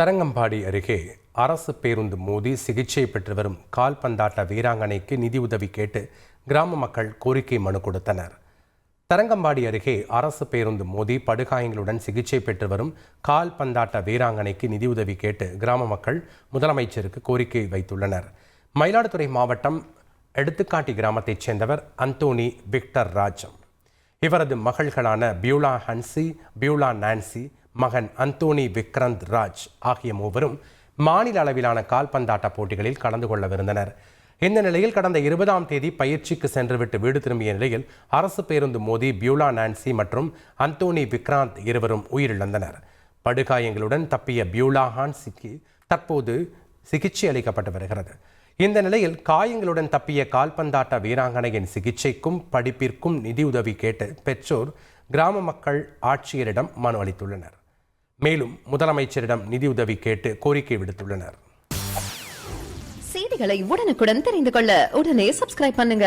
தரங்கம்பாடி அருகே அரசு பேருந்து மோதி சிகிச்சை பெற்று வரும் கால்பந்தாட்ட வீராங்கனைக்கு நிதியுதவி கேட்டு கிராம மக்கள் கோரிக்கை மனு கொடுத்தனர். தரங்கம்பாடி அருகே அரசு பேருந்து மோதி படுகாயங்களுடன் சிகிச்சை பெற்று வரும் கால்பந்தாட்ட வீராங்கனைக்கு நிதியுதவி கேட்டு கிராம மக்கள் முதலமைச்சருக்கு கோரிக்கை வைத்துள்ளனர். மயிலாடுதுறை மாவட்டம் எடுத்துக்காட்டி கிராமத்தைச் சேர்ந்தவர் அந்தோனி விக்டர் ராஜம். இவரது மகள்களான பியூலா ஹன்சி பியூலா நான்சி மகன் அந்தோனி விக்ரந்த் ராஜ் ஆகிய மூவரும் மாநில அளவிலான கால்பந்தாட்ட போட்டிகளில் கலந்து கொள்ளவிருந்தனர். இந்த நிலையில் கடந்த இருபதாம் தேதி பயிற்சிக்கு சென்றுவிட்டு வீடு திரும்பிய நிலையில் அரசு பேருந்து மோதி பியூலா நான்சி மற்றும் அந்தோனி விக்ராந்த் இருவரும் உயிரிழந்தனர். படுகாயங்களுடன் தப்பிய பியூலா ஹான்சிக்கு தற்போது சிகிச்சை அளிக்கப்பட்டு வருகிறது. இந்த நிலையில் காயங்களுடன் தப்பிய கால்பந்தாட்ட வீராங்கனையின் சிகிச்சைக்கும் படிப்பிற்கும் நிதியுதவி கேட்டு பெற்றோர் கிராம மக்கள் ஆட்சியரிடம் மனு அளித்துள்ளனர். மேலும் முதலமைச்சரிடம் நிதியுதவி கேட்டு கோரிக்கை விடுத்துள்ளனர். செய்திகளை உடனுக்குடன் தெரிந்து கொள்ள உடனே சப்ஸ்கிரைப் பண்ணுங்க.